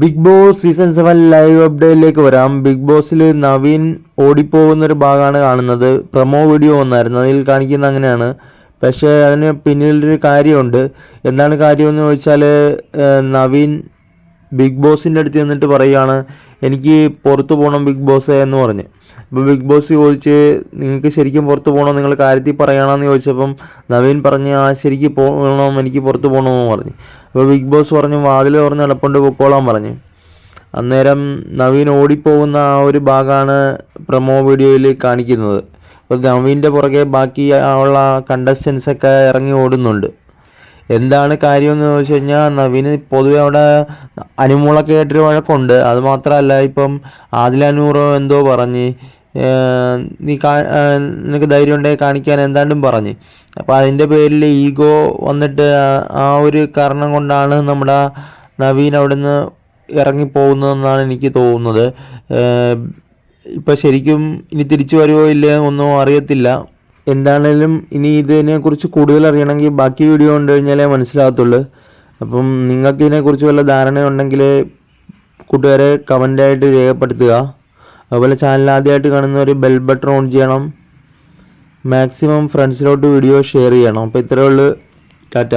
Bigg Boss season seven live അപ്ഡേറ്റിലേക്ക് വരാം. Big ബോസിൽ നവീൻ ഓടിപ്പോകുന്ന ഒരു ഭാഗമാണ് കാണുന്നത്. പ്രൊമോ വീഡിയോ ഒന്നായിരുന്നു അതിൽ കാണിക്കുന്നത് അങ്ങനെയാണ്. പക്ഷേ അതിന് പിന്നിലൊരു കാര്യമുണ്ട്. എന്താണ് കാര്യമെന്ന് ചോദിച്ചാൽ നവീൻ ബിഗ് ബോസിന്റെ അടുത്ത് ചെന്നിട്ട് പറയുകയാണ് എനിക്ക് പുറത്ത് പോകണം ബിഗ് ബോസ് എന്ന് പറഞ്ഞ്. അപ്പോൾ ബിഗ് ബോസ് ചോദിച്ച് നിങ്ങൾക്ക് ശരിക്കും പുറത്ത് പോകണോ നിങ്ങൾ കാര്യത്തിൽ പറയണമെന്ന് ചോദിച്ചപ്പം നവീൻ പറഞ്ഞ് ആ ശരിക്ക് പോകണം എനിക്ക് പുറത്ത് പോകണമെന്ന് പറഞ്ഞു. അപ്പോൾ ബിഗ് ബോസ് പറഞ്ഞു വാതിൽ തുറന്ന് എളുപ്പമുണ്ട് പൊക്കോളാൻ പറഞ്ഞു. അന്നേരം നവീൻ ഓടിപ്പോകുന്ന ആ ഒരു ഭാഗമാണ് പ്രൊമോ വീഡിയോയിൽ കാണിക്കുന്നത്. അപ്പോൾ നവീന്റെ പുറകെ ബാക്കി ഉള്ള കണ്ടസ്റ്റൻസ് ഒക്കെ ഇറങ്ങി ഓടുന്നുണ്ട്. എന്താണ് കാര്യമെന്ന് ചോദിച്ചു കഴിഞ്ഞാൽ നവീന് പൊതുവെ അവിടെ അനുമൂളൊക്കെ ആയിട്ടൊരു വഴക്കുണ്ട്. അത് മാത്രമല്ല ഇപ്പം ആദിലാനൂറോ എന്തോ പറഞ്ഞ് നീ കാ നിനക്ക് ധൈര്യം ഉണ്ടെങ്കിൽ കാണിക്കാൻ എന്താണ്ടും പറഞ്ഞ്. അപ്പോൾ അതിന്റെ പേരിൽ ഈഗോ വന്നിട്ട് ആ- ഒരു കാരണം കൊണ്ടാണ് നമ്മുടെ നവീൻ അവിടെ അവിടുന്ന് ഇറങ്ങിപ്പോകുന്നതെന്നാണ് എനിക്ക് തോന്നുന്നത്. ഇപ്പം ശരിക്കും ഇനി തിരിച്ചു വരുമോ ഇല്ലയോ ഒന്നും അറിയത്തില്ല. എന്താണേലും ഇനി ഇതിനെക്കുറിച്ച് കൂടുതൽ അറിയണമെങ്കിൽ ബാക്കി വീഡിയോ കണ്ടു കഴിഞ്ഞാലേ മനസ്സിലാകത്തുള്ളൂ. അപ്പം നിങ്ങൾക്ക് ഇതിനെക്കുറിച്ച് വല്ല ധാരണയുണ്ടെങ്കിൽ കൂട്ടുകാരെ കമന്റായിട്ട് രേഖപ്പെടുത്തുക. അതുപോലെ ചാനൽ ആദ്യമായിട്ട് കാണുന്നവർ ബെൽ ബട്ടൺ ഓൺ ചെയ്യണം. മാക്സിമം ഫ്രണ്ട്സിലോട്ട് വീഡിയോ ഷെയർ ചെയ്യണം. അപ്പോൾ ഇത്രയേ ഉള്ളൂ. ടാറ്റ